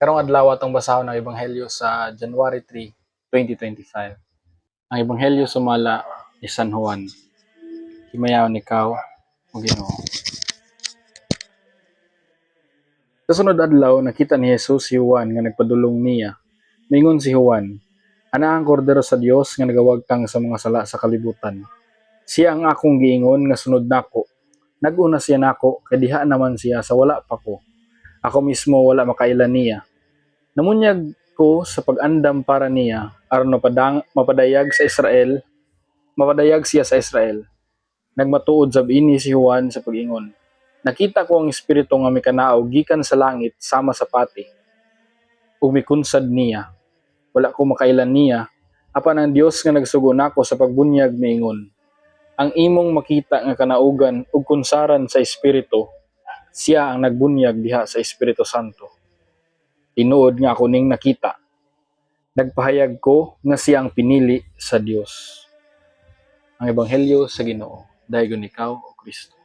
Karong adlaw atong basahon ng ebanghelyo sa January 3, 2025. Ang ebanghelyo sumala ni San Juan. Himayaw ikaw o Ginoo. Sa sunod adlaw nakita ni Jesus si Juan nga nagpadulong niya. Mingon si Juan, ana ang kordero sa Dios nga nagawagtang sa mga sala sa kalibutan. Siya ang akong giingon nga sunod nako. Naguna siya nako kay diha naman siya sa wala pa ko. Ako mismo wala makailan niya. Namunyag ko sa pag-andam para niya aron mapadang mapadayag sa Israel, mapadayag siya sa Israel. Nagmatuod sab ini si Juan sa pag-ingon. Nakita ko ang espiritu nga mikanao gikan sa langit sama sa pati. Ug mikunsad niya. Wala ko makailan niya. Apan ang Dios nga nagsugo nako sa pagbunyag miingon. Ang imong makita nga kanaugan ug kunsaran sa espiritu, siya ang nagbunyag diha sa Espiritu Santo. Tinuod nga ako ning nakita. Nagpahayag ko nga siya ang pinili sa Dios. Ang ebanghelyo sa Ginoo, dayon ikaw o Kristo.